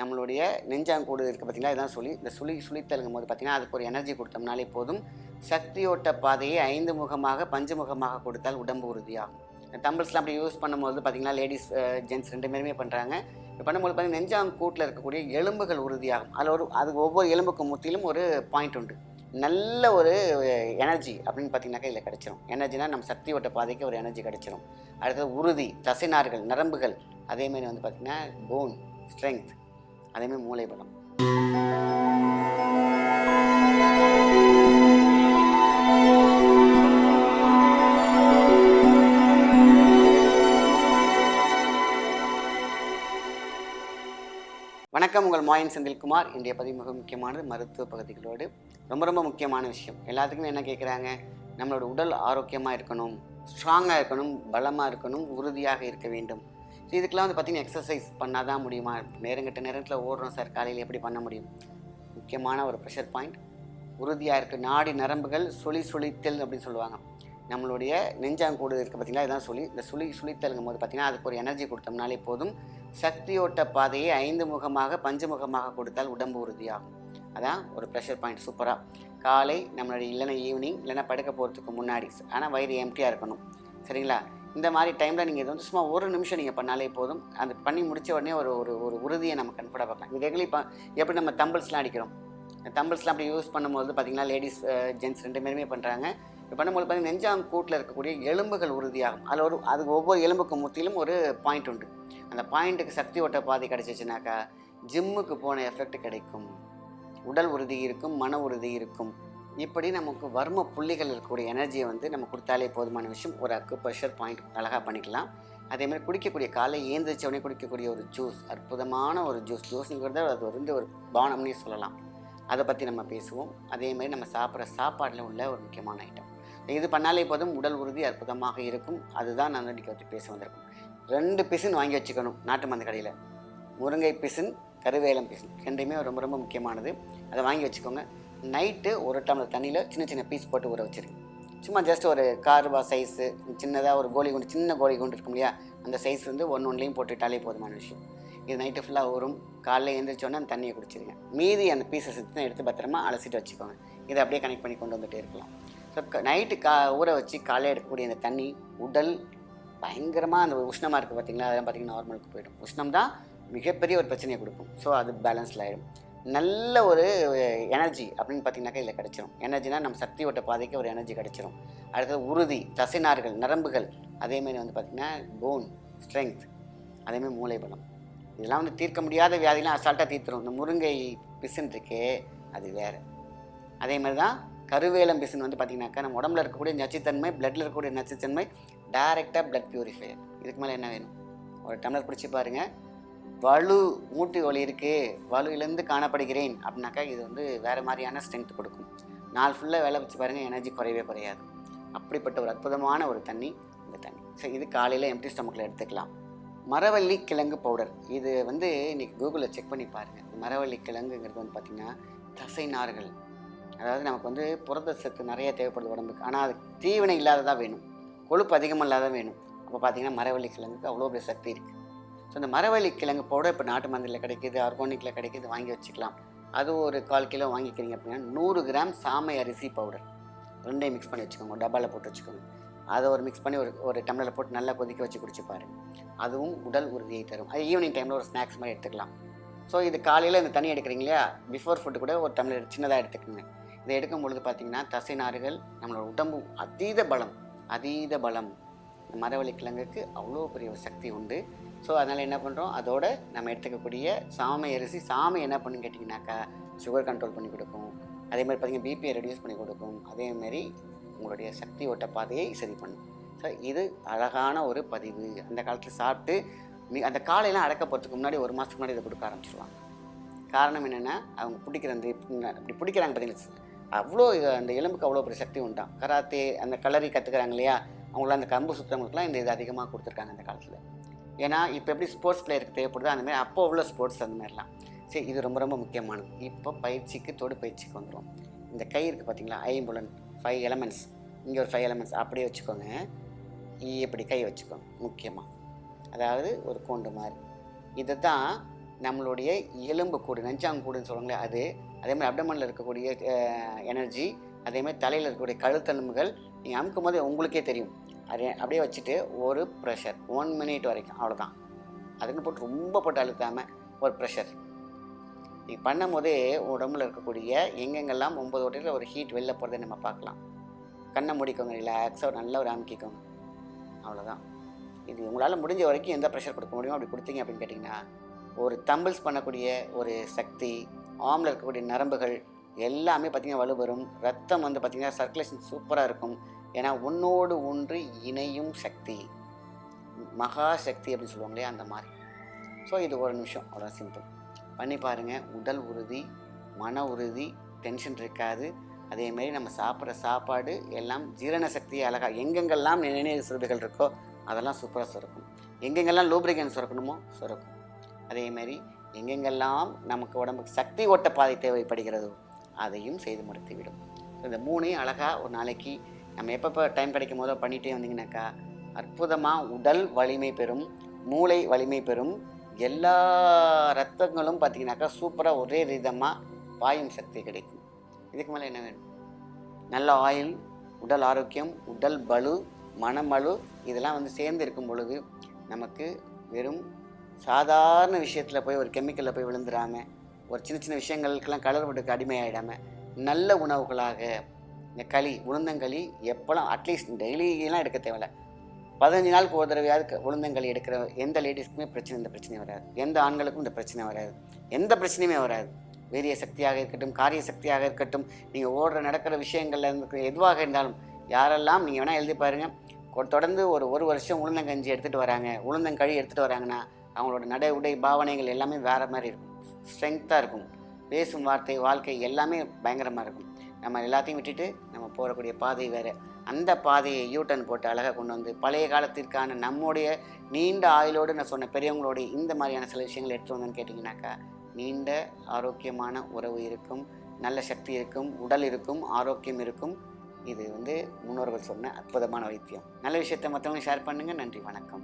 நம்மளுடைய நெஞ்சாங்கூடு இருக்குது பார்த்தீங்களா இதான் சொல்லி இந்த சுழி சுழித்தலுங்கும் போது பார்த்திங்கன்னா அதுக்கு ஒரு எனர்ஜி கொடுத்தோம்னாலே போதும். சக்தியோட்ட பாதையை ஐந்து முகமாக பஞ்சமுகமாக கொடுத்தால் உடம்பு உறுதியாகும். டம்பிள்ஸ்லாம் அப்படி யூஸ் பண்ணும்போது பார்த்திங்கன்னா லேடிஸ் ஜென்ட்ஸ் uh, ரெண்டு பேருமே பண்ணுறாங்க இப்போ பண்ணும்போது பார்த்தீங்கன்னா நெஞ்சாங்கூட்டில் இருக்கக்கூடிய எலும்புகள் உறுதியாகும். அதில் ஒரு அது ஒவ்வொரு எலும்புக்கு முத்திலும் ஒரு பாயிண்ட் உண்டு. நல்ல ஒரு uh, எனர்ஜி அப்படின்னு பார்த்தீங்கன்னாக்கா இதில் கிடச்சிரும். எனர்ஜினா நம்ம சக்தி ஓட்ட பாதைக்கு ஒரு எனர்ஜி கிடைச்சிரும். அடுத்தது உறுதி தசைநார்கள் நரம்புகள் அதேமாரி வந்து பார்த்திங்கன்னா போன் ஸ்ட்ரென்த் அதேமாதிரி மூளை பலம். வணக்கம் உங்கள் மாயன் செந்தில்குமார் இன்றைய பதிவு மிக முக்கியமானது மருத்துவ பகுதிகளோடு. ரொம்ப ரொம்ப முக்கியமான விஷயம். எல்லாத்துக்குமே என்ன கேட்குறாங்க நம்மளோட உடல் ஆரோக்கியமாக இருக்கணும் ஸ்ட்ராங்காக இருக்கணும் பலமாக இருக்கணும் உறுதியாக இருக்க வேண்டும். இதுக்கெலாம் இதுக்கெல்லாம் வந்து பார்த்திங்கன்னா எக்ஸசைஸ் பண்ணால் தான் முடியுமா நேரங்கட்ட நேரத்தில் ஓடுறோம் சார் காலையில் எப்படி பண்ண முடியும்? முக்கியமான ஒரு ப்ரெஷர் பாயிண்ட் உறுதியாக இருக்குது நாடி நரம்புகள் சுழி சுழித்தல் அப்படின்னு சொல்லுவாங்க. நம்மளுடைய நெஞ்சாங்கூடு இருக்குது பார்த்தீங்கன்னா இதுதான் சுழி. இந்த சுழி சுழித்தலுங்கும் போது பார்த்தீங்கன்னா அதுக்கு ஒரு எனர்ஜி கொடுத்தோம்னாலே போதும். சக்தியோட்ட பாதையை ஐந்து முகமாக பஞ்சமுகமாக கொடுத்தால் உடம்பு உறுதியாகும். அதான் ஒரு ப்ரெஷர் பாயிண்ட் சூப்பராக காலை நம்மளுடைய இல்லைன்னா ஈவினிங் இல்லைன்னா படுக்க போகிறதுக்கு முன்னாடி. ஆனால் வயிறு எம்டியாக இருக்கணும். சரிங்களா? இந்த மாதிரி டைமில் நீங்கள் இது வந்து சும்மா ஒரு நிமிஷம் நீங்கள் பண்ணாலே போதும். அது பண்ணி முடித்த உடனே ஒரு ஒரு ஒரு உறுதியை நம்ம கண்பட பார்க்கலாம். இது எங்களுக்கு இப்போ எப்படி நம்ம தம்பிள்ஸ்லாம் அடிக்கிறோம்? தம்பிள்ஸ்லாம் அப்படி யூஸ் பண்ணும்போது பார்த்தீங்கன்னா லேடிஸ் ஜென்ட்ஸ் ரெண்டு பேருமே பண்ணுறாங்க இப்போ பண்ணும்போது பார்த்தீங்கன்னா நெஞ்சாங்கூட்டில் இருக்கக்கூடிய எலும்புகள் உறுதியாகும். அதில் ஒரு அது ஒவ்வொரு எலும்புக்கு முத்திலும் ஒரு பாயிண்ட் உண்டு. அந்த பாயிண்ட்டுக்கு சக்தி ஓட்ட பாதை கிடச்சிச்சுனாக்கா ஜிம்முக்கு போன எஃபெக்ட் கிடைக்கும். உடல் உறுதி இருக்கும் மன உறுதி இருக்கும். இப்படி நமக்கு வர்ம புள்ளிகள் இருக்கக்கூடிய எனர்ஜியை வந்து நம்ம கொடுத்தாலே போதுமான விஷயம். ஒரு அக்கு ப்ரெஷர் பாயிண்ட் அழகாக பண்ணிக்கலாம். அதே மாதிரி குடிக்கக்கூடிய காலை ஏந்திரிச்ச உடனே குடிக்கக்கூடிய ஒரு ஜூஸ் அற்புதமான ஒரு ஜூஸ் ஜூஸுங்கிறத அது வந்து ஒரு பானம்னே சொல்லலாம். அதை பற்றி நம்ம பேசுவோம். அதே மாதிரி நம்ம சாப்பிட்ற சாப்பாட்டில் உள்ள ஒரு முக்கியமான ஐட்டம் இது பண்ணாலே போதும். உடல் உறுதி அற்புதமாக இருக்கும். அதுதான் நான் இன்றைக்கி பற்றி பேச வந்திருக்கோம் ரெண்டு பிசின் வாங்கி வச்சுக்கணும் நாட்டு மருந்து கடையில். முருங்கை பிசின் கருவேலம் பிசின். ரெண்டுமே ரொம்ப ரொம்ப முக்கியமானது. அதை வாங்கி வச்சுக்கோங்க. நைட்டு ஒரு டம்ளர் தண்ணியில் சின்ன சின்ன பீஸ் போட்டு ஊற வச்சிருங்க. சும்மா ஜஸ்ட் ஒரு கார்வா சைஸு சின்னதாக ஒரு கோலி குண்டு சின்ன கோலி குண்டு இருக்கும் இல்லையா? அந்த சைஸ் வந்து ஒன்று ஒன்றுலையும் போட்டுட்டாலே போதுமான விஷயம். இது நைட்டு ஃபுல்லாக ஊறும். காலைல எழுந்திரிச்சோன்னே அந்த தண்ணியை குடிச்சிருங்க. மீதி அந்த பீசஸ் எடுத்து பத்திரமா அலசிட்டு வச்சுக்கோங்க. இதை அப்படியே கனெக்ட் பண்ணி கொண்டு வந்துட்டே இருக்கலாம். ஸோ நைட்டு கா ஊற வச்சு காலையில் எடுக்கக்கூடிய அந்த தண்ணி உடல் பயங்கரமாக அந்த உஷ்ணமாக இருக்குது பார்த்தீங்களா அதெல்லாம் பார்த்தீங்கன்னா நார்மலுக்கு போயிடும். உஷ்ணம் தான் மிகப்பெரிய ஒரு பிரச்சனையை கொடுக்கும். ஸோ அது பேலன்ஸில் ஆகிடும் நல்ல ஒரு எனர்ஜி அப்படின்னு பார்த்தீங்கன்னாக்கா இதில் கிடச்சிரும். எனர்ஜினா நம்ம சக்தி ஓட்ட பாதைக்கு ஒரு எனர்ஜி கிடச்சிரும். அடுத்தது உறுதி தசைநார்கள் நரம்புகள் அதேமாரி வந்து பார்த்திங்கன்னா போன் ஸ்ட்ரென்த் அதேமாதிரி மூளைபலம். இதெல்லாம் வந்து தீர்க்க முடியாத வியாதிலாம் அசால்ட்டாக தீர்த்துரும். இந்த முருங்கை பிசுன் இருக்கே அது வேறு. அதே மாதிரி தான் கருவேலம் பிசுன் வந்து பார்த்திங்கனாக்கா நம்ம உடம்புல இருக்கக்கூடிய நச்சுத்தன்மை பிளட்டில் இருக்கக்கூடிய நச்சுத்தன்மை டைரெக்டாக பிளட் பியூரிஃபையர் இதுக்கு மேலே என்ன வேணும்? ஒரு டம்ளர் பிடிச்சி பாருங்கள் வலு மூட்டு வலி இருக்குது வலுவிலேருந்து காணப்படுகிறேன். அப்படின்னாக்கா இது வந்து வேறு மாதிரியான ஸ்ட்ரென்த் கொடுக்கும். நாள் ஃபுல்லாக வேலை வச்சு பாருங்கள் எனர்ஜி குறையவே குறையாது. அப்படிப்பட்ட ஒரு அற்புதமான ஒரு தண்ணி இந்த தண்ணி. ஸோ இது காலையில் எம்டி ஸ்டமக்கில் எடுத்துக்கலாம். மரவள்ளி கிழங்கு பவுடர் இது வந்து இன்றைக்கி கூகுளில் செக் பண்ணி பாருங்கள் மரவள்ளி கிழங்குங்கிறது வந்து பார்த்திங்கன்னா தசை நார்கள். அதாவது நமக்கு வந்து புரத சத்து நிறைய தேவைப்படுது உடம்புக்கு. ஆனால் அது தீவினை இல்லாததாக வேணும். கொழுப்பு அதிகமாக இல்லாத வேணும். அப்போ பார்த்தீங்கன்னா மரவள்ளி கிழங்குக்கு அவ்வளோ பெரிய சக்தி இருக்குது ஸோ இந்த மரவள்ளி கிழங்கு பவுடர் இப்போ நாட்டு மந்தியில் கிடைக்கிது ஆர்கானிக்கில் கிடைக்கிது வாங்கி வச்சுக்கலாம். அது ஒரு கால் கிலோ வாங்கிக்கிறீங்க அப்படின்னா நூறு கிராம் சாமை அரிசி பவுடர் ரெண்டையும் மிக்ஸ் பண்ணி வச்சுக்கோங்க டப்பாவில் போட்டு வச்சுக்கோங்க. அதை ஒரு மிக்ஸ் பண்ணி ஒரு ஒரு டம்ளரில் போட்டு நல்லா கொதிக்க வச்சு குடிச்சுப்பாரு அதுவும் உடல் உறுதியை தரும். அது ஈவினிங் டைமில் ஒரு ஸ்நாக்ஸ் மாதிரி எடுத்துக்கலாம். ஸோ இது காலையில் இந்த தண்ணி எடுக்கிறீங்க இல்லையா? பிஃபோர் ஃபுட்டு கூட ஒரு டம்ளர் சின்னதாக எடுத்துக்கோங்க. இதை எடுக்கும் பொழுது பார்த்தீங்கன்னா தசை நார்கள் நம்மளோட உடம்பு அதீத பலம் அதீத பலம். மரவள்ளி கிழங்குக்கு அவ்வளோ பெரிய ஒரு சக்தி உண்டு. ஸோ அதனால் என்ன பண்ணுறோம் அதோட நம்ம எடுத்துக்கக்கூடிய சாமை அரிசி சாமை என்ன பண்ணுன்னு கேட்டிங்கனாக்கா சுகர் கண்ட்ரோல் பண்ணி கொடுக்கும். அதே மாதிரி பார்த்தீங்கன்னா பிபியை ரெடியூஸ் பண்ணி கொடுக்கும். அதேமாரி உங்களுடைய சக்தி ஓட்ட பாதையை சரி பண்ணும். ஸோ இது அழகான ஒரு பதிவு. அந்த காலத்தில் சாப்பிட்டு மீ அந்த காலையெல்லாம் அடக்க போகிறதுக்கு முன்னாடி ஒரு மாதத்துக்கு முன்னாடி இதை கொடுக்க ஆரம்பிச்சிருவாங்க. காரணம் என்னென்னா அவங்க பிடிக்கிற அந்த இப்படி பிடிக்கிறாங்க பார்த்தீங்கன்னா அவ்வளோ அந்த எலும்புக்கு அவ்வளோ பெரிய சக்தி உண்டாம். கராத்தே அந்த கலரி கற்றுக்குறாங்க இல்லையா? அவங்களாம் அந்த கம்பு சுற்றுறவங்களுக்குலாம் இந்த இது அதிகமாக கொடுத்துருக்காங்க அந்த காலத்தில். ஏன்னா இப்போ எப்படி ஸ்போர்ட்ஸ் பிளேயருக்கு தேவைப்படுதோ அந்தமாதிரி அப்போ உள்ள ஸ்போர்ட்ஸ் அந்த மாதிரிலாம். சரி இது ரொம்ப ரொம்ப முக்கியமானது. இப்போ பயிற்சிக்கு தொடு பயிற்சிக்கு வந்துடும் இந்த கை இருக்குது பார்த்தீங்களா ஐம்புலன் ஃபைவ் எலமெண்ட்ஸ் இங்கே ஒரு ஃபைவ் எலமெண்ட்ஸ் அப்படியே வச்சுக்கோங்க. இப்படி கை வச்சுக்கோங்க. முக்கியமாக அதாவது ஒரு கூண்டு மாதிரி. இதை தான் நம்மளுடைய எலும்பு கூடு நெஞ்சாங்கூடுன்னு சொல்லுவாங்களே அது. அதே மாதிரி அப்டமனில் இருக்கக்கூடிய எனர்ஜி அதே மாதிரி தலையில் இருக்கக்கூடிய கழுத்தெலும்புகள். நீங்கள் அமுக்கும் போது உங்களுக்கே தெரியும். அதே அப்படியே வச்சுட்டு ஒரு ப்ரெஷர் ஒன் மினிட் வரைக்கும் அவ்வளோதான் அதுக்கு போட்டு ரொம்ப போட்டு அழுத்தாமல் ஒரு ப்ரெஷர் நீங்கள் பண்ணும் போதே உடம்புல இருக்கக்கூடிய எங்கெங்கெல்லாம் ஒம்பது ஓட்டையில் ஒரு ஹீட் வெளில போகிறத நம்ம பார்க்கலாம். கண்ணை முடிக்கோங்க ரிலாக்ஸாக நல்ல ஒரு அமுக்கிக்கோங்க அவ்வளோதான் இது உங்களால் முடிஞ்ச வரைக்கும் எந்த ப்ரெஷர் கொடுக்க முடியும் அப்படி கொடுத்தீங்க அப்படின்னு கேட்டிங்கன்னா ஒரு தம்பிள்ஸ் பண்ணக்கூடிய ஒரு சக்தி ஆமில் இருக்கக்கூடிய நரம்புகள் எல்லாமே பார்த்திங்கன்னா வலுவரும் ரத்தம் வந்து பார்த்திங்கன்னா சர்க்குலேஷன் சூப்பராக இருக்கும். ஏன்னா உன்னோடு ஒன்று இணையும் சக்தி. மகா சக்தி அப்படின்னு சொல்லுவாங்க இல்லையா அந்த மாதிரி. ஸோ இது ஒரு நிமிஷம் அவ்வளோ சிம்பிள் பண்ணி பாருங்கள் உடல் உறுதி மன உறுதி டென்ஷன் இருக்காது. அதேமாரி நம்ம சாப்பிட்ற சாப்பாடு எல்லாம் ஜீரண சக்தி அழகாக எங்கெங்கெல்லாம் நினைவு சுரபிகள் இருக்கோ அதெல்லாம் சூப்பராக சுரக்கும். எங்கெங்கெல்லாம் லூப்ரிகன் சுரக்கணுமோ சுரக்கும். அதேமாரி எங்கெங்கெல்லாம் நமக்கு உடம்புக்கு சக்தி ஓட்ட பாதை தேவைப்படுகிறதோ அதையும் செய்து முடித்து விடும் இந்த மூணையும் அழகாக ஒரு நாளைக்கு நம்ம எப்பப்போ டைம் கிடைக்கும் போதோ பண்ணிகிட்டே வந்தீங்கன்னாக்கா அற்புதமாக உடல் வலிமை பெறும் மூளை வலிமை பெறும் எல்லா ரத்தங்களும் பார்த்தீங்கன்னாக்கா சூப்பராக ஒரே விதமாக பாயும் சக்தி கிடைக்கும். இதுக்கு மேலே என்ன வேணும்? நல்ல ஆயில் உடல் ஆரோக்கியம் உடல் பலு மனமலு இதெல்லாம் வந்து சேர்ந்து இருக்கும் பொழுது நமக்கு வெறும் சாதாரண விஷயத்தில் போய் ஒரு கெமிக்கலில் போய் விழுந்துடாமல் ஒரு சின்ன சின்ன விஷயங்களுக்கெல்லாம் கலர் போட்டுக்கு அடிமையாயிடாமல் நல்ல உணவுகளாக இந்த களி உளுந்தங்களி எப்போலாம் அட்லீஸ்ட் டெய்லியெல்லாம் எடுக்க தேவையில்ல. பதினஞ்சு நாளுக்கு ஒரு தடவையாவது உளுந்தங்களி எடுக்கிற எந்த லேடிஸ்க்குமே பிரச்சனை இந்த பிரச்சனையும் வராது. எந்த ஆண்களுக்கும் இந்த பிரச்சனை வராது. எந்த பிரச்சனையுமே வராது. வீரிய சக்தியாக இருக்கட்டும் காரிய சக்தியாக இருக்கட்டும் நீங்கள் ஓடுற நடக்கிற விஷயங்கள்ல இருந்து எதுவாக இருந்தாலும் யாரெல்லாம் நீங்கள் வேணால் எழுதி பாருங்கள் தொடர்ந்து ஒரு ஒரு வருஷம் உளுந்தங்கஞ்சி எடுத்துகிட்டு வராங்க. உளுந்தங்களி எடுத்துகிட்டு வராங்கன்னா அவங்களோட நடை உடை பாவனைகள் எல்லாமே வேறு மாதிரி இருக்கும். ஸ்ட்ரென்த்தாக இருக்கும். பேசும் வார்த்தை வாழ்க்கை எல்லாமே பயங்கரமாக இருக்கும். நம்ம எல்லாத்தையும் விட்டுட்டு நம்ம போகக்கூடிய பாதை வேறு. அந்த பாதையை யூட்டன் போட்டு அழகாக கொண்டு வந்து பழைய காலத்திற்கான நம்முடைய நீண்ட ஆயுளோடு நான் சொன்ன பெரியவங்களோட இந்த மாதிரியான சில விஷயங்களை எடுத்து வந்தேன்னு கேட்டிங்கனாக்கா நீண்ட ஆரோக்கியமான உறவு இருக்கும் நல்ல சக்தி இருக்கும் உடல் இருக்கும் ஆரோக்கியம் இருக்கும். இது வந்து முன்னோர்கள் சொன்ன அற்புதமான வைத்தியம். நல்ல விஷயத்தை மற்றவங்க ஷேர் பண்ணுங்கள் நன்றி வணக்கம்.